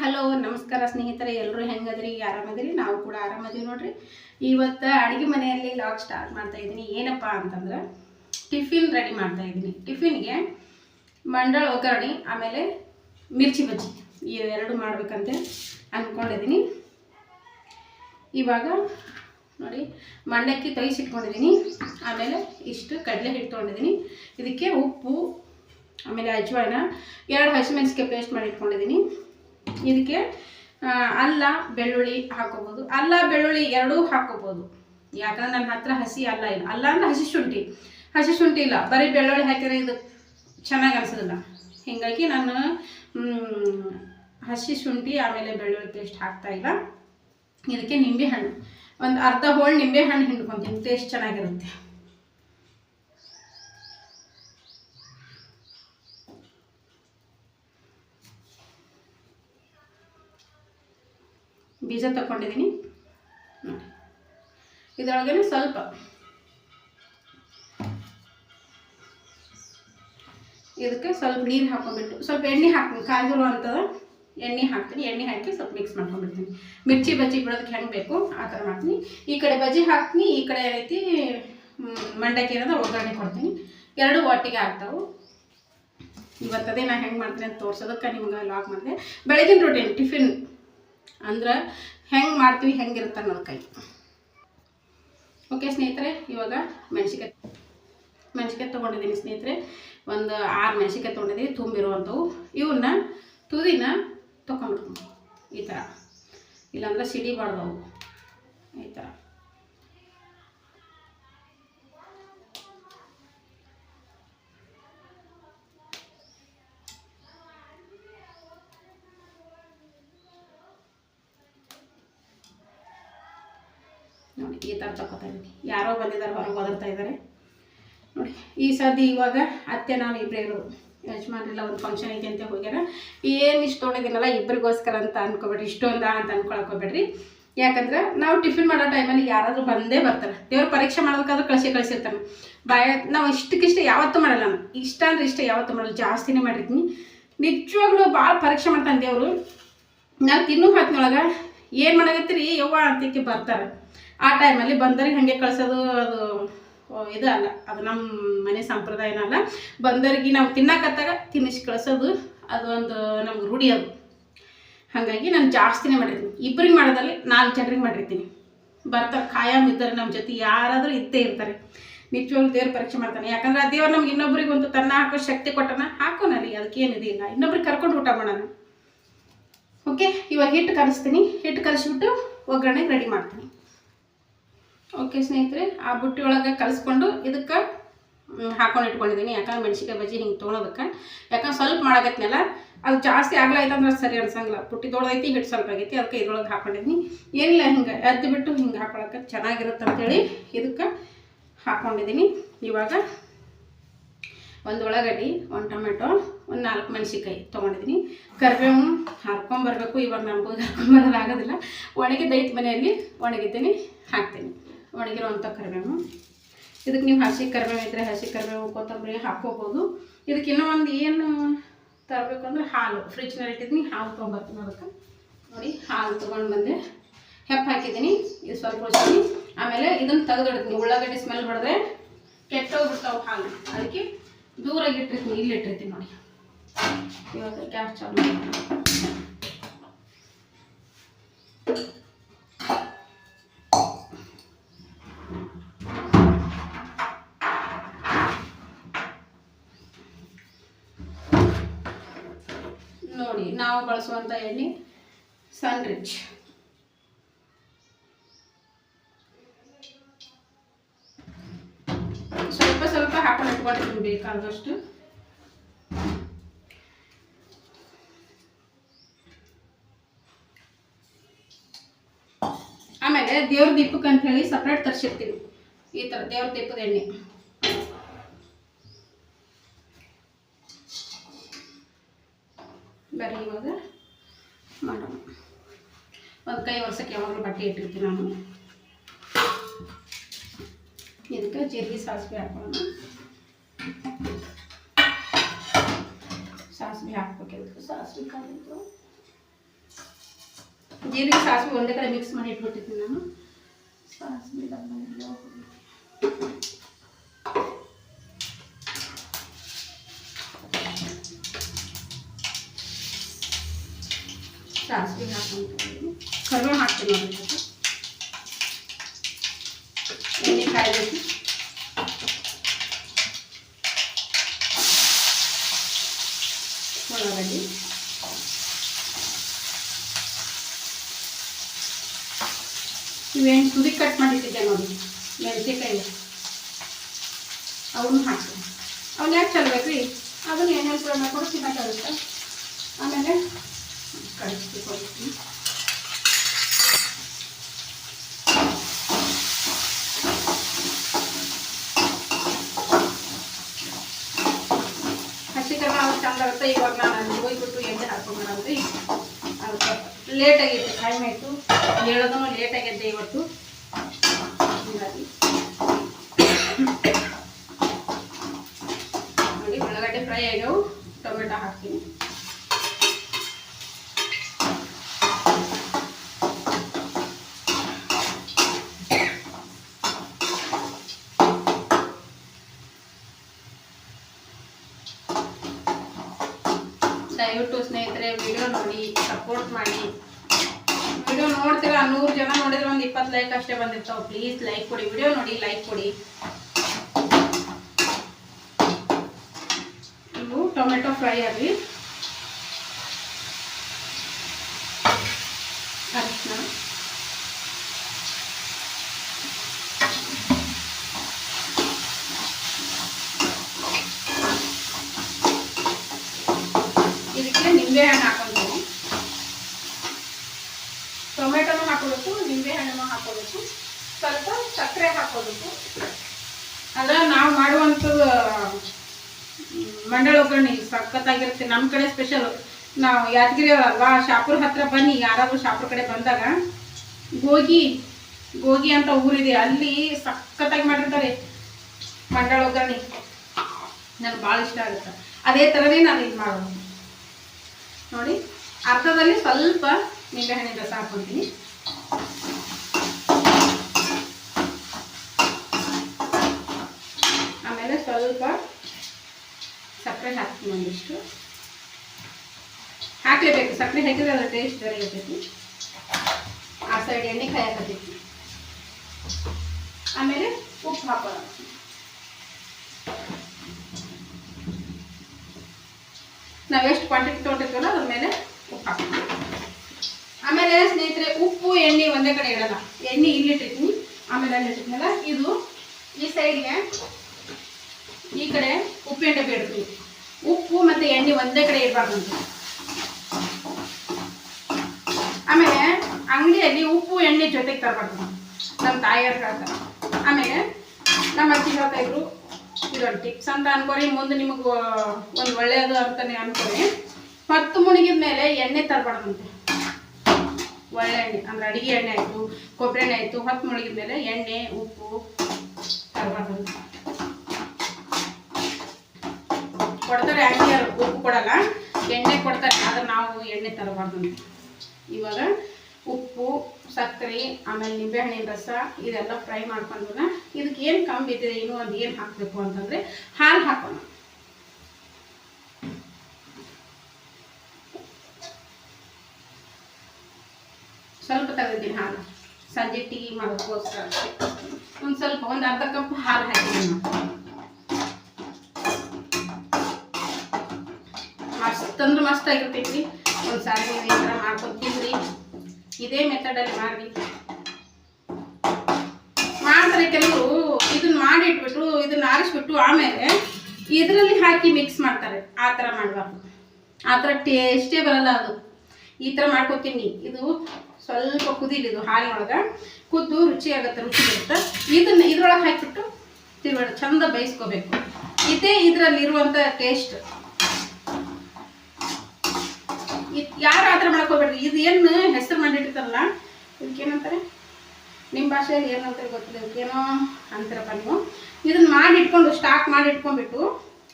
Hello, ನಮಸ್ಕಾರ ಸ್ನೇಹಿತರೆ ಎಲ್ಲರೂ ಹೆಂಗದ್ರಿ? ಆರಾಮದಿರಿ? ನಾವು ಕೂಡ ಆರಾಮದೀವಿ ನೋಡ್ರಿ. ಇವತ್ತು ಅಡುಗೆ ಮನೆಯಲ್ಲಿ ಲಾಗ್ ಸ್ಟಾರ್ಟ್ ಮಾಡ್ತಾ ಇದ್ದೀನಿ. ಏನಪ್ಪ ಅಂತಂದ್ರೆ, ಟಿಫಿನ್ ರೆಡಿ ಮಾಡ್ತಾ ಇದ್ದೀನಿ. ಟಿಫಿನ್ಗೆ ಮಂಡಳ ಒಗ್ಗರಣೆ, ಆಮೇಲೆ ಮಿರ್ಚಿ ಬಜ್ಜಿ. ಇವೆರಡು ಮಾಡ್ಬೇಕಂತ ಅಂದ್ಕೊಂಡಿದ್ದೀನಿ ಇವಾಗ ನೋಡಿ, ಮಂಡಕ್ಕಿ ತೊಯ್ಸಿಟ್ಕೊಂಡಿದ್ದೀನಿ ಆಮೇಲೆ ಇಷ್ಟು ಕಡಲೆ ಹಿಟ್ಟು ತೊಗೊಂಡಿದ್ದೀನಿ ಇದಕ್ಕೆ ಉಪ್ಪು, ಆಮೇಲೆ ಅಜ್ವಾನ, ಎರಡು ಹಸಿಮೆಣಸಿಗೆ ಪೇಸ್ಟ್ ಮಾಡಿ ಇಟ್ಕೊಂಡಿದ್ದೀನಿ. ಇದಕ್ಕೆ ಅಲ್ಲ, ಬೆಳ್ಳುಳ್ಳಿ ಹಾಕೋಬೋದು. ಅಲ್ಲ, ಬೆಳ್ಳುಳ್ಳಿ ಎರಡೂ ಹಾಕೋಬೋದು. ಯಾಕಂದ್ರೆ ನನ್ನ ಹತ್ರ ಹಸಿ ಅಲ್ಲ ಇಲ್ಲ. ಅಲ್ಲ ಅಂದ್ರೆ ಹಸಿ ಶುಂಠಿ. ಹಸಿ ಶುಂಠಿ ಇಲ್ಲ. ಬರೀ ಬೆಳ್ಳುಳ್ಳಿ ಹಾಕಿದ್ರೆ ಇದು ಚೆನ್ನಾಗಿ ಅನ್ಸೋದಿಲ್ಲ. ಹೀಗಾಗಿ ನಾನು ಹಸಿ ಶುಂಠಿ, ಆಮೇಲೆ ಬೆಳ್ಳುಳ್ಳಿ ಪೇಸ್ಟ್ ಹಾಕ್ತಾ ಇಲ್ಲ. ಇದಕ್ಕೆ ನಿಂಬೆ ಹಣ್ಣು. ಒಂದು ಅರ್ಧ ಹೋಳು ನಿಂಬೆ ಹಣ್ಣು ಹಿಂಡ್ಕೊತೀನಿ. ಟೇಸ್ಟ್ ಚೆನ್ನಾಗಿರುತ್ತೆ. ಬೀಜ ತಗೊಂಡಿದ್ದೀನಿ ನೋಡಿ. ಸ್ವಲ್ಪ. ಇದಕ್ಕೆ ಸ್ವಲ್ಪ ನೀರು ಹಾಕೊಂಡ್ಬಿಟ್ಟು, ಸ್ವಲ್ಪ ಎಣ್ಣೆ ಹಾಕ್ತೀನಿ. ಕಾಯ್ದಿರೋ ಅಂಥದ್ದು ಎಣ್ಣೆ ಹಾಕ್ತೀನಿ. ಎಣ್ಣೆ ಹಾಕಿ ಸ್ವಲ್ಪ ಮಿಕ್ಸ್ ಮಾಡ್ಕೊಂಡ್ಬಿಡ್ತೀನಿ. ಮಿರ್ಚಿ, ಬಜ್ಜಿ ಬಿಡೋದಕ್ಕೆ ಹೆಂಗೆ ಬೇಕು ಆ ಥರ ಮಾಡ್ತೀನಿ. ಈ ಕಡೆ ಬಜ್ಜಿ ಹಾಕ್ತೀನಿ. ಈ ಕಡೆ ರೀತಿ ಮಂಡಕ್ಕಿ ಅನ್ನೋದು ಒಗ್ಗರಣೆ ಕೊಡ್ತೀನಿ. ಎರಡು ಒಟ್ಟಿಗೆ ಆಗ್ತಾವೆ. ಇವತ್ತದೇ ನಾನು ಹೆಂಗೆ ಮಾಡ್ತೀನಿ ಅಂತ ತೋರ್ಸೋದಕ್ಕೆ ನಿಮ್ಗೆ ಲಾಕ್ ಮಾಡಿದೆ. ಬೆಳಗಿನ ರೊಟೀನ್ ಟಿಫಿನ್ ಅಂದ್ರೆ ಹೆಂಗೆ ಮಾಡ್ತೀವಿ ಹೆಂಗಿರುತ್ತೆ ಅನ್ನೋದು ಕೈ. ಓಕೆ ಸ್ನೇಹಿತರೆ, ಇವಾಗ ಮೆಣಸಿಕಾಯಿ ಮೆಣಸಿಕಾಯಿ ತೊಗೊಂಡಿದ್ದೀನಿ ಸ್ನೇಹಿತರೆ. ಒಂದು ಆರು ಮೆಣಸಿಕಾಯಿ ತೊಗೊಂಡಿದ್ದೀನಿ ತುಂಬಿರುವಂಥವು. ಇವನ್ನ ತುದಿನ ತೊಗೊಂಡ್ಬಿಡ್ತೀನಿ ಈ ಥರ ಇಲ್ಲಾಂದ್ರೆ ಸಿಡಿಬಾರ್ದವು. ಈ ಥರ ನೋಡಿ ಈ ಥರ ತಗೋತಾ ಇದ್ದೀನಿ. ಯಾರೋ ಬಂದಿದ್ದಾರೆ, ಹೊರಗೆ ಓದಿರ್ತಾ ಇದ್ದಾರೆ. ನೋಡಿ, ಈ ಸದ್ಯ ಇವಾಗ ಅತ್ತೆ ನಾನು ಇಬ್ಬರೇ ಇರೋದು ಯಜಮಾನ್ರೆಲ್ಲ ಒಂದು ಫಂಕ್ಷನ್ ಐತೆ ಅಂತ ಹೋಗ್ಯಾರ. ಏನು ಇಷ್ಟು ತೊಗೊಂಡಿದ್ದೀನಲ್ಲ ಇಬ್ಬರಿಗೋಸ್ಕರ ಅಂತ ಅನ್ಕೋಬೇಡ್ರಿ, ಇಷ್ಟೊಂದ ಅಂತ ಅನ್ಕೊಳಕೋಬೇಡ್ರಿ. ಯಾಕಂದ್ರೆ ನಾವು ಟಿಫಿನ್ ಮಾಡೋ ಟೈಮಲ್ಲಿ ಯಾರಾದರೂ ಬಂದೇ ಬರ್ತಾರೆ. ದೇವ್ರ ಪರೀಕ್ಷೆ ಮಾಡೋದಕ್ಕಾದ್ರೂ ಕಳಿಸಿ, ಕಳಿಸಿರ್ತಾನೆ. ಬಾಯ, ನಾವು ಇಷ್ಟಕ್ಕಿಷ್ಟ ಯಾವತ್ತೂ ಮಾಡಲ್ಲ ನಾನು. ಇಷ್ಟ ಅಂದ್ರೆ ಇಷ್ಟ, ಯಾವತ್ತೂ ಮಾಡಲ್ಲ. ಜಾಸ್ತಿನೇ ಮಾಡಿರ್ತೀನಿ. ನಿಜವಾಗ್ಲೂ ಭಾಳ ಪರೀಕ್ಷೆ ಮಾಡ್ತಾನೆ ದೇವರು. ನಾವು ತಿನ್ನು ಹೊತ್ತಿನೊಳಗೆ ಏನು ಮಾಡಾಗತ್ತೀರಿ ಯವ್ವ ಅಂತಕ್ಕೆ ಬರ್ತಾರೆ. ಆ ಟೈಮಲ್ಲಿ ಬಂದರಿಗೆ ಹಾಗೆ ಕಳಿಸೋದು ಅದು ಇದು ಅಲ್ಲ. ಅದು ನಮ್ಮ ಮನೆ ಸಂಪ್ರದಾಯನ ಅಲ್ಲ. ಬಂದರಿಗೆ ನಾವು ತಿನ್ನಕತ್ತಾಗ ತಿನ್ನಿಸಿ ಕಳಿಸೋದು, ಅದು ಒಂದು ನಮ್ಗೆ ರೂಢಿ ಅದು. ಹಾಗಾಗಿ ನಾನು ಜಾಸ್ತಿನೇ ಮಾಡಿರ್ತೀನಿ. ಇಬ್ಬರಿಗೆ ಮಾಡೋದಲ್ಲಿ, ನಾಲ್ಕು ಜನರಿಗೆ ಮಾಡಿರ್ತೀನಿ. ಬರ್ತಾರೆ, ಖಾಯಂ ಇದ್ದಾರೆ ನಮ್ಮ ಜೊತೆ, ಯಾರಾದರೂ ಇದ್ದೇ ಇರ್ತಾರೆ. ನಿಜವಾಗ್ಲೂ ದೇವ್ರ ಪರೀಕ್ಷೆ ಮಾಡ್ತಾನೆ. ಯಾಕಂದ್ರೆ ಆ ದೇವ್ರು ನಮ್ಗೆ ಇನ್ನೊಬ್ರಿಗೆ ಒಂದು ತನ್ನ ಹಾಕೋ ಶಕ್ತಿ ಕೊಟ್ಟನ ಹಾಕೋನಲ್ಲಿ ರೀ ಅದಕ್ಕೆ ಏನಿದೆ ಇಲ್ಲ. ಇನ್ನೊಬ್ರಿಗೆ ಕರ್ಕೊಂಡು ಊಟ ಮಾಡೋಣ. ಓಕೆ, ಇವಾಗ ಹಿಟ್ಟು ಕಲಿಸ್ತೀನಿ. ಹಿಟ್ಟು ಕಲಿಸ್ಬಿಟ್ಟು ಒಗ್ಗರಣೆಗೆ ರೆಡಿ ಮಾಡ್ತೀನಿ. ಓಕೆ ಸ್ನೇಹಿತರೆ, ಆ ಬುಟ್ಟಿ ಒಳಗೆ ಕಲಿಸ್ಕೊಂಡು ಇದಕ್ಕೆ ಹಾಕೊಂಡು ಇಟ್ಕೊಂಡಿದ್ದೀನಿ. ಯಾಕಂದ್ರೆ ಮೆಣಸಿಕಾಯಿ ಬಜ್ಜಿ ಹಿಂಗೆ ತೊಗೊಳೋದಕ್ಕೆ. ಯಾಕಂದ್ರೆ ಸ್ವಲ್ಪ ಮಾಡಕತ್ನಲ್ಲ, ಅದು ಜಾಸ್ತಿ ಅಂದ್ರೆ ಸರಿ ಅನ್ಸಂಗಿಲ್ಲ. ಪುಟ್ಟಿ ದೊಡ್ಡದೈತಿ, ಹಿಟ್ಟು ಸ್ವಲ್ಪ ಆಗೈತಿ, ಅದಕ್ಕೆ ಇದ್ರೊಳಗೆ ಹಾಕೊಂಡಿದ್ದೀನಿ. ಏನಿಲ್ಲ, ಹಿಂಗೆ ಎದ್ದು ಬಿಟ್ಟು ಹಿಂಗೆ ಹಾಕೊಳಕ್ಕೆ ಚೆನ್ನಾಗಿರುತ್ತೆ ಅಂತೇಳಿ ಇದಕ್ಕೆ ಹಾಕ್ಕೊಂಡಿದ್ದೀನಿ ಇವಾಗ ಒಂದು ಉಳ್ಳಾಗಡ್ಡಿ, ಒಂದು ಟೊಮೆಟೊ, ಒಂದು ನಾಲ್ಕು ಮೆಣಸಿಕಾಯಿ ತೊಗೊಂಡಿದ್ದೀನಿ. ಕರ್ಬೇವು ಹಾಕ್ಕೊಂಬರ್ಬೇಕು ಇವಾಗ ನಮಗೂ ಹಾಕ್ಕೊಂಬರೋದಾಗೋದಿಲ್ಲ ಒಣಗಿದ್ದೈತೆ ಮನೆಯಲ್ಲಿ, ಒಣಗಿದ್ದೀನಿ, ಹಾಕ್ತೀನಿ. ಒಣಗಿರುವಂಥ ಕರಿಬೇವು. ಇದಕ್ಕೆ ನೀವು ಹಸಿ ಕರಿಬೇವು ಇದ್ದರೆ ಹಸಿ ಕರಿಬೇವು, ಕೊತ್ತಂಬರಿ ಹಾಕ್ಕೋಬೋದು. ಇದಕ್ಕೆ ಇನ್ನೂ ಒಂದು ಏನು ತರಬೇಕು ಅಂದ್ರೆ ಹಾಲು. ಫ್ರಿಜ್ನಲ್ಲಿ ಇಟ್ಟಿದ್ದೀನಿ, ಹಾಲು ತೊಗೊಂಬರ್ತೀನಿ ಅದಕ್ಕೆ. ನೋಡಿ, ಹಾಲು ತೊಗೊಂಡು ಬಂದೆ. ಹೆಪ್ಪು ಹಾಕಿದ್ದೀನಿ, ಇದು ಸ್ವಲ್ಪ ಉಳಿಸ್ತೀನಿ ಆಮೇಲೆ ಇದನ್ನು ತೆಗೆದಿಡ್ತೀನಿ. ಉಳ್ಳಾಗಡ್ಡಿ ಸ್ಮೆಲ್ ಹೊಡೆದ್ರೆ ಕೆಟ್ಟೋಗ್ಬಿಡ್ತಾವೆ ಹಾಲು. ಅದಕ್ಕೆ ದೂರಾಗಿ ಇಟ್ಟಿರ್ತೀನಿ ಇಲ್ಲಿ ಇಟ್ಟಿರ್ತೀನಿ ನೋಡಿ. ಇವಾಗ ಗ್ಯಾಸ್ ಚಾಲು ಮಾಡ್ತೀನಿ. ನೋಡಿ ನಾವು ಬಳಸುವಂಥ ಎಣ್ಣೆ ಸನ್ ರಿಚ್. ಸ್ವಲ್ಪ ಸ್ವಲ್ಪ ಹಾಕೊಂಡು ಇಟ್ಕೊಂಡಿದ್ದೀನಿ ಬೇಕಾದಷ್ಟು. ಆಮೇಲೆ ದೇವ್ರ ದೀಪಕ್ಕೆ ಅಂತ ಹೇಳಿ ಸಪ್ರೇಟ್ ತರಿಸಿರ್ತೀನಿ ಈ ಥರ ದೇವ್ರ ದೀಪದ ಎಣ್ಣೆ ಬರೀ ಇವಾಗ ಮಾಡೋಣ ಒಂದು ಕೈ ವರ್ಷಕ್ಕೆ ಯಾವಾಗಲೂ ಬಟ್ಟೆ ಇಟ್ಟಿರ್ತೀನಿ ನಾನು ಇದಕ್ಕೆ ಜೀರಿಗೆ ಸಾಸಿವೆ ಹಾಕೋಣ ಸಾಸಿವೆ ಹಾಕ್ಬೇಕು ಇದಕ್ಕೆ ಸಾಸಿವೆ ಕಾಲಿದ್ದು ಜೀರಿಗೆ ಸಾಸಿವೆ ಒಂದೇ ಕಡೆ ಮಿಕ್ಸ್ ಮಾಡಿ ಇಟ್ಬಿಟ್ಟಿದ್ದೀನಿ ನಾನು ಸಾಸಿವೆ ಡಬ್ಬ ಎಲ್ಲ ಹೋಗ್ಲಿ. ಸಾಸಿವೆ ಹಾಕೊಂತೀನಿ ಕರಿಬೇವು ಹಾಕ್ತೀನಿ ನೋಡಿ ಸ್ವಲ್ಪ. ಎಣ್ಣೆ ಕಾಯ್ಬೇಕು ಉಳ್ಳಾಗಡ್ಡಿ ಇವೇನು ತುದಿ ಕಟ್ ಮಾಡಿಟ್ಟಿದ್ದೆ ನೋಡಿ ಮೆಣಸಿನ್ಕಾಯಿ ಅವನ್ನ ಹಾಕ್ತೀನಿ ಅವನ್ನ ಯಾಕೆ ಚಲ್ಬೇಕು ರೀ ಅದನ್ನ ಎಣ್ಣೆ ಫ್ರೈ ಮಾಡ್ಕೊಂಡು ತಿನ್ನೋಕ್ಕಾಗುತ್ತೆ ಆಮೇಲೆ ಕಳಿಸ್ತಿ ಕೊಡ್ತೀನಿ ಹಸಿ ಚಂದ ಇವಾಗ ನಾನು ಅಲ್ಲಿ ಹೋಗ್ಬಿಟ್ಟು ಎಣ್ಣೆ ಹಾಕೊಂಡ್ರಿ ಅದಕ್ಕೆ ಲೇಟ್ ಆಗೈತೆ ಟೈಮ್ ಆಯಿತು. ಹೇಳೋದನ್ನು ಲೇಟ್ ಆಗೈತೆ ಇವತ್ತು. ಹೀಗಾಗಿ. ಉಳ್ಳಾಗಡ್ಡೆ ಫ್ರೈ ಆಗ್ಯಾವು ಟೊಮೆಟೊ ಹಾಕ್ತೀನಿ ದಯವಿಟ್ಟು ಸ್ನೇಹಿತರೆ ವಿಡಿಯೋ ನೋಡಿ ಸಪೋರ್ಟ್ ಮಾಡಿ ವಿಡಿಯೋ ನೋಡ್ತೀರಾ ನೂರು ಜನ ನೋಡಿದ್ರೆ ಒಂದು ಇಪ್ಪತ್ತು ಲೈಕ್ ಅಷ್ಟೇ ಬಂದಿರ್ತಾವೆ ಪ್ಲೀಸ್ ಲೈಕ್ ಕೊಡಿ. ವಿಡಿಯೋ ನೋಡಿ ಲೈಕ್ ಕೊಡಿ. ಇವು ಟೊಮೆಟೊ ಫ್ರೈ ಆಗಲಿ ಇದಕ್ಕೆ ನಿಂಬೆ ಹಣ್ಣು ಹಾಕೊಂತೀನಿ ಟೊಮೆಟೊನು ಹಾಕೋಬೇಕು ನಿಂಬೆ ಹಣ್ಣನ್ನು ಹಾಕೋಬೇಕು. ಸ್ವಲ್ಪ ಸಕ್ಕರೆ ಹಾಕೋಬೇಕು. ಅಂದ್ರೆ ನಾವು ಮಾಡುವಂಥದ್ದು ಮಂಡಳ ಒಗ್ಗರಣೆ ಸಖತ್ತಾಗಿರುತ್ತೆ. ನಮ್ಮ ಕಡೆ ಸ್ಪೆಷಲ್ ನಾವು ಯಾದಗಿರಿ ಅಲ್ವಾ, ಶಾಪುರ ಹತ್ರ ಬನ್ನಿ. ಯಾರಾದರೂ ಶಾಪುರ ಕಡೆ ಬಂದಾಗ, ಗೋಗಿ ಗೋಗಿ ಅಂತ ಊರಿದೆ. ಅಲ್ಲಿ ಸಖತ್ತಾಗಿ ಮಾಡಿರ್ತಾರೆ ಮಂಡಳ ಒಗ್ಗರಣೆ ನನಗೆ ಭಾಳ ಇಷ್ಟ ಆಗುತ್ತೆ. ಅದೇ ಥರನೇ ನಾನು ಇದು ಮಾಡೋದು. ನೋಡಿ, ಅರ್ಧದಲ್ಲಿ ಸ್ವಲ್ಪ ನಿಂಬೆಹಣ್ಣಿನ ರಸ ಹಾಕ್ಕೊತೀನಿ ಆಮೇಲೆ ಸ್ವಲ್ಪ ಸಕ್ಕರೆ ಹಾಕ್ತೀನಿ ಒಂದಿಷ್ಟು. ಹಾಕ್ಲೇಬೇಕು. ಸಕ್ಕರೆ ಹಾಕಿದ್ರೆ ಅದರ ಟೇಸ್ಟ್ ಬೇರೆ ಇರ್ತೈತಿ ಆ ಸೈಡ್ ಎಣ್ಣೆ ಕಾಯಕತ್ತೈತಿ ಆಮೇಲೆ ಉಪ್ಪು ಹಾಕೋಣ. ನಾವು ಎಷ್ಟು ಕ್ವಾಂಟಿಟಿ ತೊಗೊಂಡಿರ್ತೀವಲ್ಲ ಅದ್ರ ಮೇಲೆ ಉಪ್ಪು ಹಾಕ್ತೀವಿ. ಆಮೇಲೆ ಸ್ನೇಹಿತರೆ, ಉಪ್ಪು, ಎಣ್ಣೆ ಒಂದೇ ಕಡೆ ಇಡಲ್ಲ. ಎಣ್ಣೆ ಇಲ್ಲಿಟ್ಟಿರ್ತೀನಿ ಆಮೇಲೆ ಅಲ್ಲಿ ಇಟ್ಟಿದ್ಮೇಲೆ ಇದು ಈ ಸೈಡ್ಗೆ ಈ ಕಡೆ ಉಪ್ಪು ಎಣ್ಣೆ ಬೇಡ್ತೀವಿ ಉಪ್ಪು ಮತ್ತು ಎಣ್ಣೆ ಒಂದೇ ಕಡೆ ಇರಬಾರ್ದು ಆಮೇಲೆ ಅಂಗಡಿಯಲ್ಲಿ ಉಪ್ಪು, ಎಣ್ಣೆ ಜೊತೆಗೆ ತರಬಾರ್ದು. ನಮ್ಮ ತಾಯಿಯವ್ರು ಹೇಳ್ತಾರೆ ಆಮೇಲೆ ನಮ್ಮ ಅಜ್ಜಿ ಹೇಳ್ತಾ ಇದ್ರು ಇದೊಂದು ಟಿಪ್ಸ್ ಅಂತ ಅನ್ಕೋರಿ, ಮುಂದೆ ನಿಮಗೆ ಒಂದು ಒಳ್ಳೆಯದು ಅಂತಾನೆ ಅನ್ಕೋರಿ. ಹತ್ತು ಮುಣಿಗಿದ ಮೇಲೆ ಎಣ್ಣೆ ತರಬಾರ್ದಂತೆ ಒಳ್ಳೆ ಎಣ್ಣೆ, ಅಂದ್ರೆ ಅಡಿಗೆ ಎಣ್ಣೆ ಆಯಿತು ಕೊಬ್ಬರಿ ಎಣ್ಣೆ ಆಯಿತು, ಹತ್ತು ಮುಳುಗಿದ ಮೇಲೆ ಎಣ್ಣೆ, ಉಪ್ಪು ತರಬಾರ್ದಂತೆ ಕೊಡ್ತಾರೆ ಅಂಗಡಿಯವರು ಉಪ್ಪು ಕೊಡಲ್ಲ. ಎಣ್ಣೆ ಕೊಡ್ತಾರೆ, ಆದ್ರೆ ನಾವು ಎಣ್ಣೆ ತರಬಾರ್ದು ಇವಾಗ ಉಪ್ಪು, ಸಕ್ಕರೆ, ಆಮೇಲೆ ನಿಂಬೆಹಣ್ಣಿನ ರಸ, ಇದೆಲ್ಲ ಫ್ರೈ ಮಾಡ್ಕೊಂಡ್ರೆ ಇದಕ್ಕೆ ಏನು ಕಮ್ಮಿ ಬಿದ್ದಿದೆ ಇನ್ನೂ ಅದು ಏನು ಹಾಕಬೇಕು ಅಂತಂದರೆ ಹಾಲು ಹಾಕೋಣ. ಸ್ವಲ್ಪ ತೆಗೆದಿದ್ದೀನಿ ಹಾಲು. ಸಂಜೆ ಟೀ ಮಾಡೋಕ್ಕೋಸ್ಕರ ಒಂದು ಸ್ವಲ್ಪ, ಒಂದು ಅರ್ಧ ಕಪ್ ಹಾಲು ಹಾಕಿ. ಅಂದ್ರೆ ಮಸ್ತ್ ಆಗಿರ್ತೈತಿ ಒಂದು ಸಾರಿ ಈ ಥರ ಮಾಡ್ಕೊಂಡು ತಿನ್ನಿರಿ ಇದೇ ಮೆಥಡಲ್ಲಿ ಮಾಡಿ ಮಾಡ್ತಾರೆ ಕೆಲವರು ಇದನ್ನ ಮಾಡಿ ಇಟ್ಬಿಟ್ಟು ಇದನ್ನ ಆರಿಸ್ಬಿಟ್ಟು ಆಮೇಲೆ ಇದರಲ್ಲಿ ಹಾಕಿ ಮಿಕ್ಸ್ ಮಾಡ್ತಾರೆ. ಆ ಥರ ಮಾಡಬಾರ್ದು ಆ ಥರ ಟೇಸ್ಟೇ ಬರಲ್ಲ ಅದು. ಈ ಥರ ಮಾಡ್ಕೊತೀನಿ. ಇದು ಸ್ವಲ್ಪ ಕುದೀಲಿ ಇದು ಹಾಲಿನೊಳಗೆ. ಕುದ್ದು ರುಚಿ ಆಗುತ್ತೆ ರುಚಿ ಬರುತ್ತೆ. ಇದನ್ನ ಇದ್ರೊಳಗೆ ಹಾಕಿಬಿಟ್ಟು ತಿರುಗಡೆ ಚಂದ ಬೇಯಿಸ್ಕೋಬೇಕು. ಇದೇ ಇದರಲ್ಲಿರುವಂಥ ಟೇಸ್ಟ್ ಯಾರು ಆ ಥರ ಮಾಡ್ಕೋಬೇಡ್ರಿ ಇದು ಏನು ಹೆಸರು ಮಾಡಿಟ್ಟಿರ್ತಾರಲ್ಲ ಇದಕ್ಕೆ ಏನಂತಾರೆ ನಿಮ್ಮ ಭಾಷೆಯಲ್ಲಿ ಏನಂತಾರೆ ಗೊತ್ತಿಲ್ಲ, ಇದಕ್ಕೇನೋ ಅಂತಾರಪ್ಪ ನೀವು. ಇದನ್ನ ಮಾಡಿ ಇಟ್ಕೊಂಡು ಸ್ಟಾಕ್ ಮಾಡಿ ಇಟ್ಕೊಂಡ್ಬಿಟ್ಟು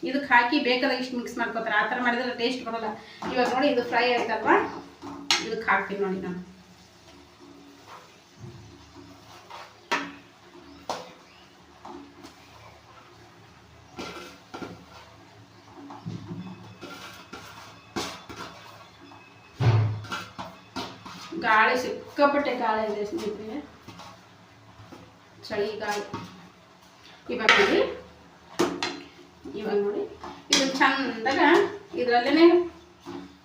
ಇದಕ್ಕೆ ಹಾಕಿ ಬೇಕಾದಾಗ ಇಷ್ಟು ಮಿಕ್ಸ್ ಮಾಡ್ಕೋತಾರೆ. ಆ ಥರ ಮಾಡಿದ್ರೆ ಟೇಸ್ಟ್ ಬರೋಲ್ಲ. ಇವಾಗ ನೋಡಿ, ಇದು ಫ್ರೈ ಆಯ್ತಲ್ವಾ? ಇದಕ್ಕೆ ಹಾಕ್ತೀನಿ ನೋಡಿ ನಾನು. ಗಾಳಿ ಸಿಕ್ಕಾಪಟ್ಟೆ ಗಾಳಿ ಇದೆ ಸ್ನೇಹಿತರೆ. ಚಳಿ ಗಾಳಿ. ಇವಾಗ ನೋಡಿ. ಇವಾಗ ನೋಡಿ. ಇದು ಚಂದಾಗ ಇದರಲ್ಲೇ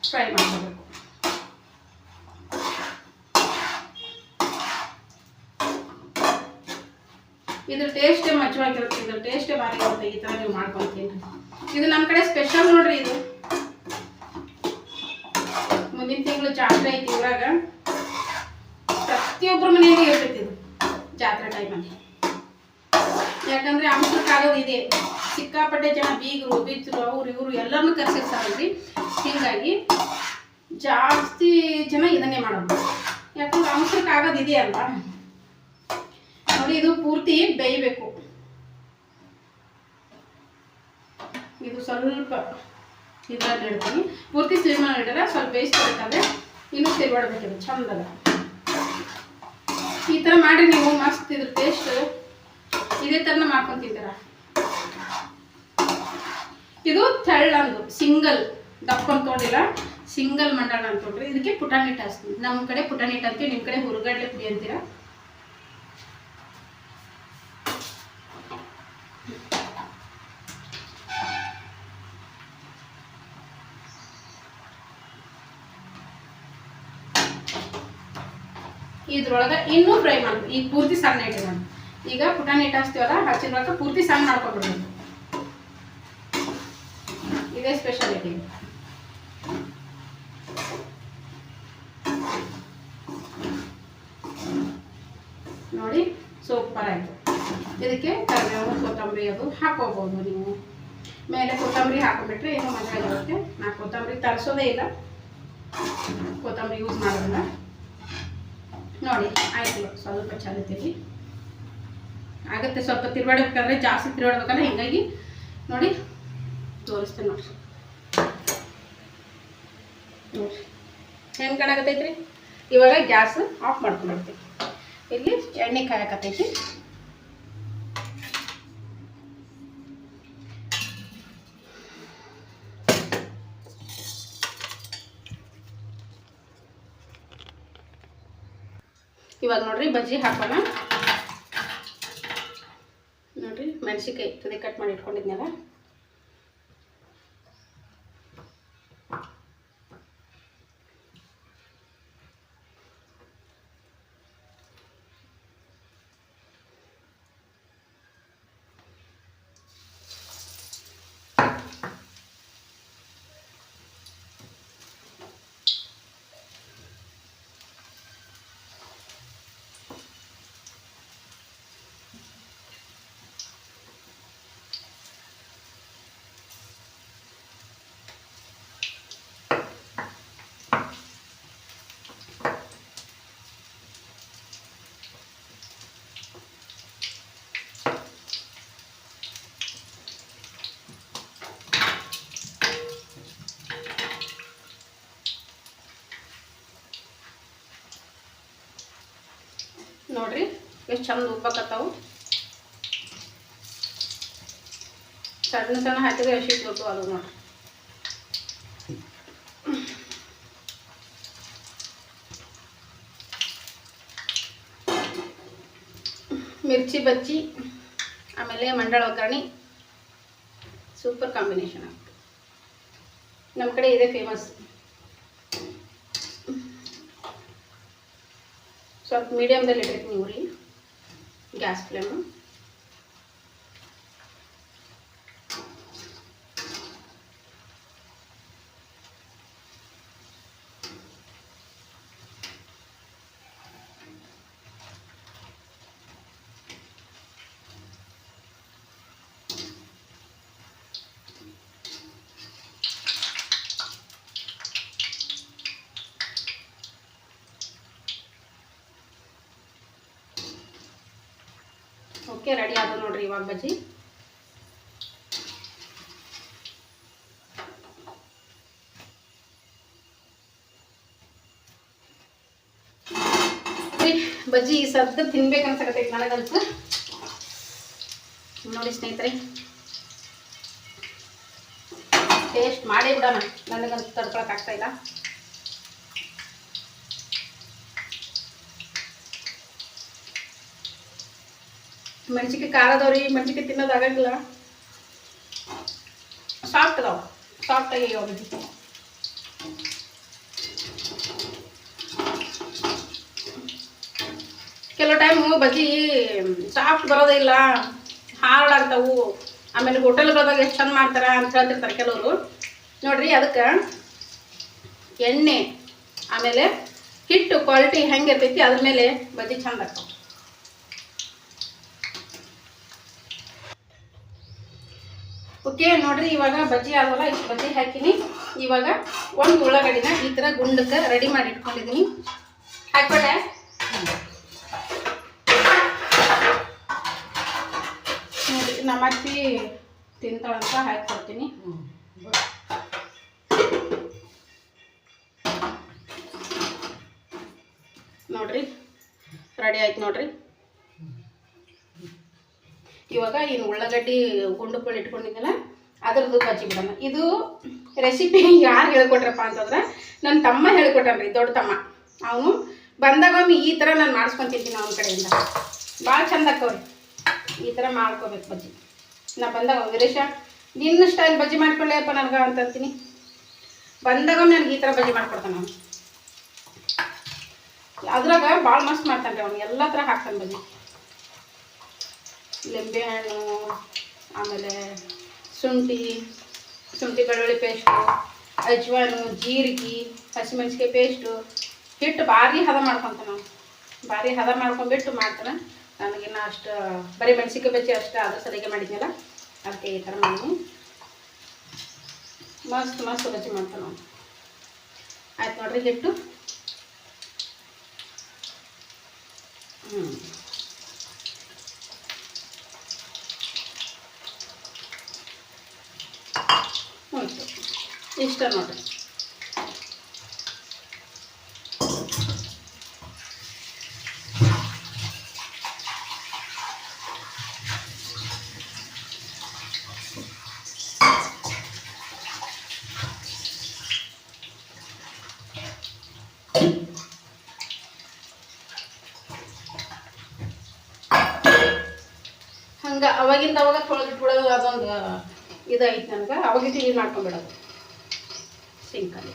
ಫ್ರೈ ಮಾಡ್ಕೋಬೇಕು. ಇದ್ರ ಟೇಸ್ಟೇ ಮಚ್ಚವಾಗಿರುತ್ತೆ ಇದ್ರ ಟೇಸ್ಟೇ ಭಾರಿ ಇರುತ್ತೆ. ಈ ಥರ ನೀವು ಮಾಡ್ಕೊತೀನಿ ಇದು ನಮ್ಮ ಕಡೆ ಸ್ಪೆಷಲ್ ನೋಡ್ರಿ ಇದು. ಮುಂದಿನ ತಿಂಗಳು ಜಾತ್ರೆ ಐತಿ ಊರಾಗ ಪ್ರತಿಯೊಬ್ಬರ ಮನೆಯಲ್ಲಿ ಇರ್ತೈತಿ ಇದು. ಜಾತ್ರೆ ಟೈಮಲ್ಲಿ ಯಾಕಂದ್ರೆ ಆಗೋದು ಇದೆ. ಸಿಕ್ಕಾಪಟ್ಟೆ ಜನ ಬೀಗರು, ಬಿಚ್ಚರು, ಅವ್ರು ಇವರು ಎಲ್ಲರನ್ನೂ ಕರ್ಸಿರ್ತಾರಲ್ರಿ ಹೀಗಾಗಿ ಜಾಸ್ತಿ ಜನ ಇದನ್ನೇ ಮಾಡೋದು. ಯಾಕಂದ್ರೆ ಅಂಶಕ್ಕಾಗೋದು ಇದೆ ಅಲ್ವಾ ನೋಡಿ, ಇದು ಪೂರ್ತಿ ಬೇಯಬೇಕು. ಇದು ಸ್ವಲ್ಪ ಇದ್ರಲ್ಲಿ ಇಡ್ತೀನಿ ಪೂರ್ತಿ ಸ್ವಿಮ್ ಇಡಲ್ಲ, ಸ್ವಲ್ಪ ಬೇಯಿಸ್ಬೇಕಂದ್ರೆ ಇನ್ನೂ ತಿರುಗಾಡ್ಬೇಕಿದು ಚಂದದ. ಈ ಥರ ಮಾಡಿ ನೀವು, ಮಸ್ತ್ ಇದ್ರ ಟೇಸ್ಟ್ ಇದೇ ಥರನ ಮಾಡ್ಕೊತಿದ್ದೀರ ಇದು ತೆಳ್ಳಂದು, ಸಿಂಗಲ್. ದಪ್ಪ ತೊಗೊಂಡಿಲ್ಲ. ಸಿಂಗಲ್ ಮಂಡಾಳ ಅಂತ ತೊಗೊಂಡ್ರಿ. ಇದಕ್ಕೆ ಪುಟಾಣಿ ಹಿಟ್ಟು ಹಚ್ತೀನಿ ನಮ್ಮ ಕಡೆ ಪುಟಾಣಿ ಹಿಟ್ಟು ಅಂತೀವಿ ನಿಮ್ಮ ಕಡೆ ಹುರುಗಡ್ಲೆ ಪುಡಿ ಅಂತೀರಾ? ಇದ್ರೊಳಗೆ ಇನ್ನೂ ಫ್ರೈ ಮಾಡ್ಬೇಕು. ಈಗ ಪೂರ್ತಿ ಸಣ್ಣ ಇಟ್ಟಿರೋಣ ಈಗ ಪುಟಾಣಿ ಹಿಟ್ಟು ಹಚ್ತೀವಲ್ಲ ಹಚ್ಚಿದ್ರೊಳಗೆ ಪೂರ್ತಿ ಸಣ್ಣ ಮಾಡ್ಕೊಬಿಡ್ಬೇಕು ಇದೇ ಸ್ಪೆಷಾಲಿಟಿ ನೋಡಿ ಸೂಪರ್ ಆಯಿತು. ಇದಕ್ಕೆ ಕರಿಬೇವು, ಕೊತ್ತಂಬರಿ ಅದು ಹಾಕೋಬೋದು ನೀವು. ಮೇಲೆ ಕೊತ್ತಂಬರಿ ಹಾಕೊಂಡ್ಬಿಟ್ರೆ ಏನೋ ಮಜಾ ಆಗಿರುತ್ತೆ. ನಾ ಕೊತ್ತಂಬರಿ ತರಿಸೋದೇ ಇಲ್ಲ. ಕೊತ್ತಂಬರಿ ಯೂಸ್ ಮಾಡೋದಿಲ್ಲ. ನೋಡಿ, ಆಯ್ತು ಸ್ವಲ್ಪ ಚಲುತ್ತೀವಿ ಆಗುತ್ತೆ ಸ್ವಲ್ಪ ತಿರುಗಾಡ್ಬೇಕಾದ್ರೆ ಜಾಸ್ತಿ ತಿರುಗಾಡ್ಬೇಕಂದ್ರೆ ಹಿಂಗಾಗಿ ನೋಡಿ, ತೋರಿಸ್ತೇನೆ ನೋಡಿ. ನೋಡ್ರಿ ಹೆಂಗೆ ಇವಾಗ ಗ್ಯಾಸ್ ಆಫ್ ಮಾಡ್ಕೊಂಡ್ಬಿಡ್ತೀವಿ. ಇಲ್ಲಿ ಎಣ್ಣೆ ಕಾಯಕತ್ತೈತಿ. ಇವಾಗ ನೋಡ್ರಿ ಬಜ್ಜಿ ಹಾಕೋಣ. ನೋಡ್ರಿ ಮೆಣಸಿನ್ಕಾಯಿ ತುದಿ ಕಟ್ ಮಾಡಿ ಇಟ್ಕೊಂಡಿದ್ನಲ್ಲ. ನೋಡ್ರಿ, ಎಷ್ಟು ಚಂದ ಉಬ್ಬಕತ್ತಾವು ಸಣ್ಣ ಸಣ್ಣ ಹಾಕಿದ್ರೆ ಎಷ್ಟು ಇಟ್ಬೇಕು ಅದು ನೋಡ್ರಿ. ಮಿರ್ಚಿ ಬಜ್ಜಿ, ಆಮೇಲೆ ಮಂಡಳ ಒಗ್ಗರಣೆ. ಸೂಪರ್ ಕಾಂಬಿನೇಷನ್ ಆಗ್ತದೆ. ನಮ್ಮ ಕಡೆ ಇದೆ ಫೇಮಸ್ ಸ್ವಲ್ಪ ಮೀಡಿಯಮ್ದಲ್ಲಿ ಇಟ್ಟಿರ್ತೀನಿ ಉರಿ ಗ್ಯಾಸ್ ಫ್ಲೇಮು ಓಕೆ, ರೆಡಿ ಆದ ನೋಡ್ರಿ ಇವಾಗ ಬಜ್ಜಿ. ಬಜ್ಜಿ ಈ ಸದ್ದ ತಿನ್ಬೇಕು ಅನ್ಸಕತ್ತೈತಿ ನನಗಂತೂ ನೋಡಿ ಸ್ನೇಹಿತರೆ ಟೇಸ್ಟ್ ಮಾಡೇ ಬಿಡೋಣ. ನನಗಂತೂ ತಡ್ಕೊಳಕ್ ಆಗ್ತಾ ಇಲ್ಲ. ಮೆಣಸಿನ್ಕಾಯಿ ಖಾರದವ್ರಿ ಮೆಣಸಿನ್ಕಾಯಿ ತಿನ್ನೋದು ಆಗಂಗಿಲ್ಲ. ಸಾಫ್ಟ್ ಅದಾವ. ಸಾಫ್ಟ್ ಆಗಿ ಬಜ್ಜಿ ಕೆಲವು ಟೈಮು ಬಜ್ಜಿ ಸಾಫ್ಟ್ ಬರೋದೇ ಇಲ್ಲ. ಹಾರ್ಡ್ ಆಗ್ತಾವು ಆಮೇಲೆ ಹೋಟೆಲ್ಗಳದಾಗ ಎಷ್ಟು ಚಂದ ಮಾಡ್ತಾರ ಅಂತ ಹೇಳ್ತಿರ್ತಾರೆ ಕೆಲವರು. ನೋಡ್ರಿ ಅದಕ್ಕೆ ಎಣ್ಣೆ, ಆಮೇಲೆ ಹಿಟ್ಟು ಕ್ವಾಲಿಟಿ ಹೆಂಗೆ ಇರ್ತೈತಿ ಅದ್ರ ಮೇಲೆ ಬಜ್ಜಿ ಚಂದ ಆಗ್ತಾವ ಓಕೆ, ನೋಡ್ರಿ, ಇವಾಗ ಬಜ್ಜಿ ಆಗೋಲ್ಲ ಇಷ್ಟು ಬಜ್ಜಿ ಹಾಕಿನಿ. ಇವಾಗ ಒಂದು ಉಳ್ಳಾಗಡ್ಡಿನ ಈ ಥರ ಗುಂಡಕ್ಕೆ ರೆಡಿ ಮಾಡಿ ಇಟ್ಕೊಂಡಿದ್ದೀನಿ ಹಾಕ್ಬಿಟ್ಟೆ ನೋಡಿ ನಮ್ಮ ಅತ್ತಿ ತಿಂತಾಳಂತ ಹಾಕ್ಕೊಡ್ತೀನಿ. ನೋಡ್ರಿ, ರೆಡಿ ಆಯ್ತು ನೋಡ್ರಿ. ಇವಾಗ ಏನು ಉಳ್ಳಾಗಡ್ಡಿ ಗುಂಡುಗಳು ಇಟ್ಕೊಂಡಿದ್ದೆಲ್ಲ ಅದರದ್ದು ಬಜ್ಜಿ ಬಿಡೋಣ. ಇದು ರೆಸಿಪಿ ಯಾರು ಹೇಳ್ಕೊಟ್ರಪ್ಪ ಅಂತಂದ್ರೆ ನನ್ನ ತಮ್ಮ ಹೇಳ್ಕೊಟ್ರಿ ದೊಡ್ಡ ತಮ್ಮ. ಅವನು ಬಂದಾಗೊಮ್ಮೆ ಈ ಥರ ನಾನು ಮಾಡಿಸ್ಕೊಂಡು ತಿಂತೀನಿ ಅವನ ಕಡೆಯಿಂದ. ಭಾಳ ಚಂದ ಆಕವ್ರಿ ಈ ಥರ ಮಾಡ್ಕೋಬೇಕು ಬಜ್ಜಿ. ನಾ ಬಂದಾಗ ವೀರೇಶ, ನಿನ್ನ ಸ್ಟೈಲ್ ಬಜ್ಜಿ ಮಾಡ್ಕೊಳ್ಳೇಪ್ಪ ನನಗೆ ಅಂತ ಅಂತೀನಿ ಬಂದಾಗೊಮ್ಮೆ ನನಗೆ ಈ ಥರ ಬಜ್ಜಿ ಮಾಡ್ಕೊಡ್ತಾನೆ ಅವನು. ಅದ್ರಾಗ ಭಾಳ ಮಸ್ತ್ ಮಾಡ್ತಾನೆ ರೀ ಅವನು. ಎಲ್ಲ ಥರ ಹಾಕ್ತಾನೆ ಬಜ್ಜಿ. ಲಿಂಬೆಹಣ್ಣು ಆಮೇಲೆ ಶುಂಠಿ ಶುಂಠಿ ಬೆಳ್ಳುಳ್ಳಿ ಪೇಸ್ಟು, ಅಜ್ವಾನು, ಜೀರಿಗೆ ಹಸಿಮೆಣ್ಸಿಕಾಯಿ ಪೇಸ್ಟು. ಹಿಟ್ಟು ಭಾರಿ ಹದ ಮಾಡ್ಕೊತಾನೆ ನಾವು ಭಾರಿ ಹದ ಮಾಡ್ಕೊಂಬಿಟ್ಟು ಮಾಡ್ತಾನೆ. ನನಗಿನ್ನ ಅಷ್ಟು, ಬರೀ ಮೆಣಸಿಕಾಯಿ ಬಜ್ಜಿ ಅಷ್ಟು ಅದು ಸಲಿಗೆ ಮಾಡಿದ್ನಲ್ಲ, ಅದಕ್ಕೆ ಈ ಥರ ಮಾಡಿ ಮಸ್ತ್ ಮಸ್ತ್ ಬಜ್ಜಿ ಮಾಡ್ತಾನೆ ಆಯ್ತು ನೋಡ್ರಿ ಹಿಟ್ಟು. ಹ್ಞೂ ಇಷ್ಟ ನೋಡ್ರಿ ಹಂಗೆ ಅವಾಗಿಂದ ಅವಾಗ ತೊಳೆದಿಟ್ಬಿಡೋದು ಅದೊಂದು ಇದೈತೆ ನನಗೆ. ಅವಾಗ ಕ್ಲೀನ್ ಮಾಡ್ಕೊಂಬಿಡೋದು ಸಿಂಕಲ್ಲಿ.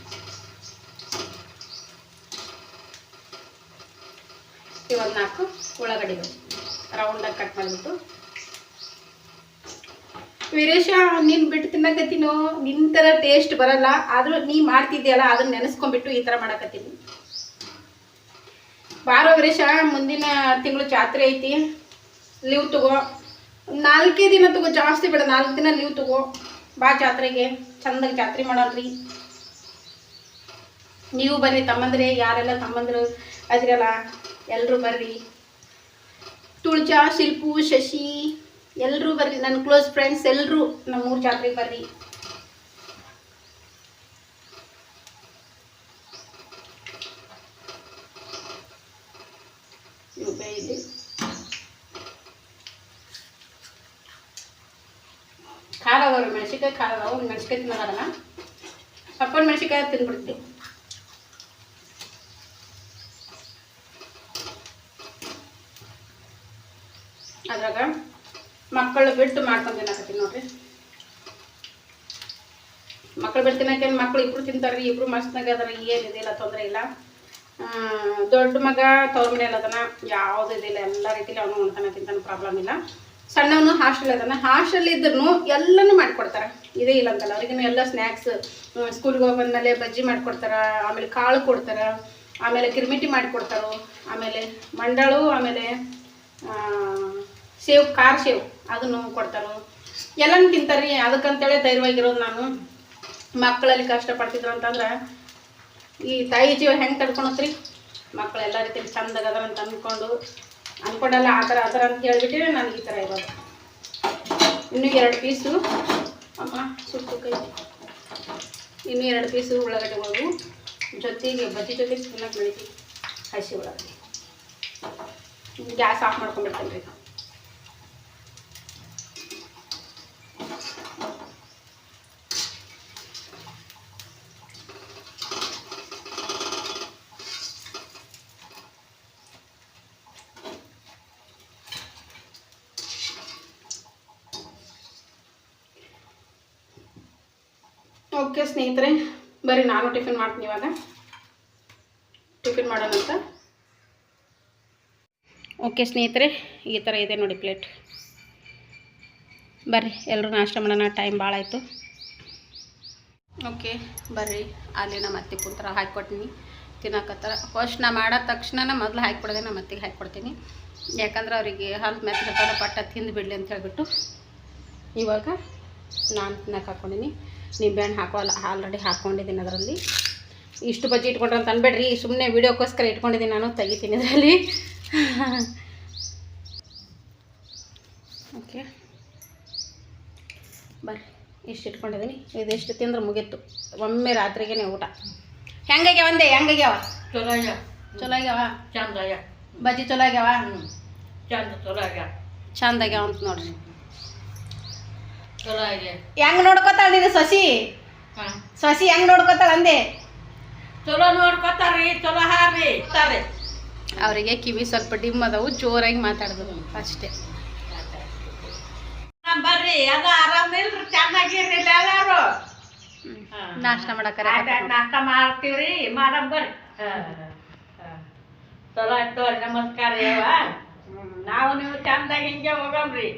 ಇವತ್ತು ನಾಲ್ಕು ಉಳ್ಳಾಗಡ್ಡಿಗಳು ರೌಂಡಾಗಿ ಕಟ್ ಮಾಡಿಬಿಟ್ಟು. ವೀರೇಶ, ನೀನು ಬಿಟ್ಟು ತಿನ್ನಕತ್ತೀನೋ? ನಿನ್ನ ಥರ ಟೇಸ್ಟ್ ಬರಲ್ಲ. ಆದರೂ ನೀ ಮಾಡ್ತಿದ್ದೀಯಲ್ಲ, ಅದನ್ನ ನೆನೆಸ್ಕೊಂಡ್ಬಿಟ್ಟು ಈ ಥರ ಮಾಡಕತ್ತೀನಿ. ಬಾರೋ ವೀರೇಶ, ಮುಂದಿನ ತಿಂಗಳು ಜಾತ್ರೆ ಐತಿ. ಲೀವ್ ತಗೋ. ನಾಲ್ಕೇ ದಿನ ತಗೋ ಜಾಸ್ತಿ ಬೇಡ. ನಾಲ್ಕು ದಿನ ಲೀವ್ ತಗೋ. ಬಾ ಜಾತ್ರೆಗೆ. ಚಂದಾಗಿ ಜಾತ್ರೆ ಮಾಡೋಣ್ರಿ. ನೀವು ಬರ್ರಿ, ತಮ್ಮಂದ್ರೆ, ಯಾರೆಲ್ಲ ತಮ್ಮಂದ್ರು ಅದ್ರಲ್ಲ ಎಲ್ಲರೂ ಬರ್ರಿ. ತುಳ್ಜಾ, ಶಿಲ್ಪು, ಶಶಿ ಎಲ್ಲರೂ ಬರ್ರಿ, ನನ್ನ ಕ್ಲೋಸ್ ಫ್ರೆಂಡ್ಸ್ ಎಲ್ಲರೂ ನಮ್ಮೂರು ಜಾತ್ರೆಗೆ ಬರ್ರಿ. ಇವು ಬೇಯ್ಲಿ ಖಾರ ಮೆಣಸಿಕಾಯಿ ಖಾರ ಅದಾವ ಮೆಣಸಿನ್ಕಾಯಿ ತಿನ್ನೋದಲ್ಲ ಸಪ್ಪನ ಮೆಣಸಿನ್ಕಾಯಿ ತಿಂದ್ಬಿಡ್ತೀವಿ ಅದ್ರಾಗ ಮಕ್ಕಳು ಬಿಟ್ಟು ಮಾಡ್ಕೊಂಡು ತಿನ್ನಕತ್ತೀನಿ ನೋಡ್ರಿ. ಮಕ್ಳು ಬಿಟ್ಟು ತಿನ್ನಕೇನ್ ಮಕ್ಳು ಇಬ್ರು ತಿಂತಾರ್ರಿ, ಇಬ್ರು ಮಸ್ತ್ನಾಗ ಅದರ ಏನಿದಿಲ್ಲ ತೊಂದರೆ ಇಲ್ಲ. ದೊಡ್ಡ ಮಗ ತವ್ರ ಮನೆಯಲ್ಲಿ ಅದನ್ನ ಯಾವ್ದು ಇದಿಲ್ಲ, ಎಲ್ಲ ರೀತಿಲಿ ಅವನು ಉಣ್ತಾನೆ ತಿಂತಾನೆ, ಪ್ರಾಬ್ಲಮ್ ಇಲ್ಲ. ಸಣ್ಣವನು ಹಾಸ್ಟೆಲ್ ಅದನ್ನ ಹಾಸ್ಟೆಲ್ ಇದ್ರೂ ಎಲ್ಲನೂ ಮಾಡಿಕೊಡ್ತಾರೆ. ಇದೇ ಇಲ್ಲ ಅಂತಲ್ಲ ಅವ್ರಿಗೂ ಎಲ್ಲ ಸ್ನ್ಯಾಕ್ಸ್ ಸ್ಕೂಲ್ಗೆ ಹೋಗಿ ಬಂದ್ಮೇಲೆ ಬಜ್ಜಿ ಮಾಡಿಕೊಡ್ತಾರೆ, ಆಮೇಲೆ ಕಾಳು ಕೊಡ್ತಾರೆ, ಆಮೇಲೆ ಕಿರ್ಮಿಟಿ ಮಾಡಿಕೊಡ್ತಾರೆ, ಆಮೇಲೆ ಮಂಡಾಳು, ಆಮೇಲೆ ಸೇವ್, ಖಾರ ಸೇವ್. ಅದನ್ನು ಕೊಡ್ತಾರೆ ಎಲ್ಲನೂ ತಿಂತಾರೆ ಅದಕ್ಕಂತೇಳಿ ಧೈರ್ಯವಾಗಿರೋದು ನಾನು. ಮಕ್ಕಳಲ್ಲಿ ಕಷ್ಟಪಡ್ತಿದ್ರು ಅಂತಂದ್ರೆ, ಈ ತಾಯಿ ಜೀವ ಹೆಂಗೆ ತಡ್ಕೊಳತ್ರಿ ಮಕ್ಕಳು ಎಲ್ಲ ರೀತಿ ಚಂದಾಗ ಅದರ ಅಂತ ಅಂದ್ಕೊಂಡು ಅಂದ್ಕೊಂಡಲ್ಲ ಆ ಥರ ಆ ಥರ ಅಂತ ಹೇಳ್ಬಿಟ್ಟಿದ್ರೆ ನನಗೆ ಈ ಥರ ಇರೋದು. ಇನ್ನೂ ಎರಡು ಪೀಸು. ಅಮ್ಮ, ಸುಟ್ಟು ಕೈ. ಇನ್ನೂ ಎರಡು ಪೀಸು ಉಳ್ಳಾಗಡ್ಡೆ ಒಳಗು ಜೊತೆಗೆ ಬಜ್ಜಿ ಜೊತೆಗೆ ತಿನ್ನಕ್ಕೆ ಬೆಳಿತೀವಿ ಹಸಿ ಉಳ್ಳಾಗಡ್ಡೆ. ಗ್ಯಾಸ್ ಆಫ್ ಮಾಡ್ಕೊಂಡ್ಬಿಡ್ತೀನಿ ರೀ ಓಕೆ ಸ್ನೇಹಿತರೆ ಬರಿ ನಾನು ಟಿಫಿನ್ ಮಾಡ್ತೀನಿ ಇವಾಗ. ಟಿಫಿನ್ ಮಾಡೋಣ ಅಂತ. ಓಕೆ ಸ್ನೇಹಿತರೆ, ಈ ಥರ ಇದೆ ನೋಡಿ ಪ್ಲೇಟ್. ಬರ್ರಿ ಎಲ್ಲರೂ ನಾಷ್ಟ ಮಾಡೋಣ, ಟೈಮ್ ಭಾಳ ಆಯಿತು. ಓಕೆ, ಬರ್ರಿ, ಅಲ್ಲಿ ನಮ್ಮ ಅತ್ತೆ ಕುಂತರ ಹಾಕ್ಕೊಡ್ತೀನಿ. ತಿನ್ನಕತ್ತಾರ ಫಸ್ಟ್ ನಾ ಮಾಡೋ ತಕ್ಷಣ ಮೊದಲು ಹಾಕಿಕೊಡೋದೆ ನಮ್ಮ ಅತ್ತಿಗೆ ಹಾಕ್ಕೊಡ್ತೀನಿ. ಯಾಕಂದ್ರೆ ಅವರಿಗೆ ಹಾಲು ಮೆತ್ತ ಪಟ್ಟ ತಿಂದು ಬಿಡಲಿ ಅಂತ ಹೇಳ್ಬಿಟ್ಟು. ಇವಾಗ ನಾನು ತಿನ್ನಕ್ಕೆ ಹಾಕ್ಕೊಂಡಿನಿ. ನಿಂಬೆಹಣ್ಣು ಹಾಕೋಲ್ಲ ಆಲ್ರೆಡಿ ಹಾಕ್ಕೊಂಡಿದ್ದೀನಿ ಅದರಲ್ಲಿ. ಇಷ್ಟು ಬಜ್ಜಿ ಇಟ್ಕೊಂಡ್ರೆ ಅಂತ ಅನ್ಬೇಡ್ರಿ. ಸುಮ್ಮನೆ ವೀಡಿಯೋಕ್ಕೋಸ್ಕರ ಇಟ್ಕೊಂಡಿದ್ದೀನಿ ನಾನು ತೆಗಿತೀನಿ ಇದರಲ್ಲಿ. ಓಕೆ ಬರ್ರಿ ಇಷ್ಟು ಇಟ್ಕೊಂಡಿದ್ದೀನಿ. ಇದಿಷ್ಟು ತಿಂದ್ರೆ ಮುಗೀತು. ಒಮ್ಮೆ ರಾತ್ರಿಗೇನೆ ಊಟ. ಹೆಂಗಾಗ್ಯಾವ ಒಂದೇ ಹೆಂಗಾಗ್ಯಾವ? ಚಲೋ ಆಗ್ಯಾವ ಚಲೋ ಆಗ್ಯಾವ ಚಂದ ಆಗ್ಯಾವ ಬಜ್ಜಿ ಚಲೋ ಆಗ್ಯಾವ ಚಂದ ಚಲೋ ಆಗ್ಯಾವ ಚಂದ ಆಗ್ಯಾವ ಅಂತ ನೋಡ್ರಿ. ಚಲೋ ಆಗ್ಯಾವ ಹೆಂಗ್ ನೋಡ್ಕೊತಾಳ ನೀನು ಸಸಿ? ಸಸಿ ಸೊಸಿ ಹೆಂಗ್ ನೋಡ್ಕೊತಾಳ ಅಂದೆ? ಚಲೋ ನೋಡ್ಕೊತಾರ್ರಿ ಚಲೋ ಹಾರಿ ತಾರೆ ಅವರಿಗೆ ಕಿವಿ ಸ್ವಲ್ಪ ಡಿಮ್ ಅದಾವು ಜೋರಾಗಿ ಮಾತಾಡಿದ್ರು ಅಷ್ಟೇ. ಬರ್ರಿ. ಅದು ಆರಾಮಿಲ್ರಿ ಚೆನ್ನಾಗಿರ್ರಿ ಎಲ್ಲಾರು. ನಾಷ್ಟ ಮಾಡಕ್ಕಾರ ನಾಷ್ಟ ಮಾಡ್ತೀವ್ರಿ. ಮಾಡಮ್ ಬರ್ರಿ. ಚಲೋ ಆಯ್ತು ನಮಸ್ಕಾರ ಯಾವ ನಾವು ನೀವು ಚಂದಾಗ ಹಿಂಗೆ ಹೋಗಮ್ರಿ.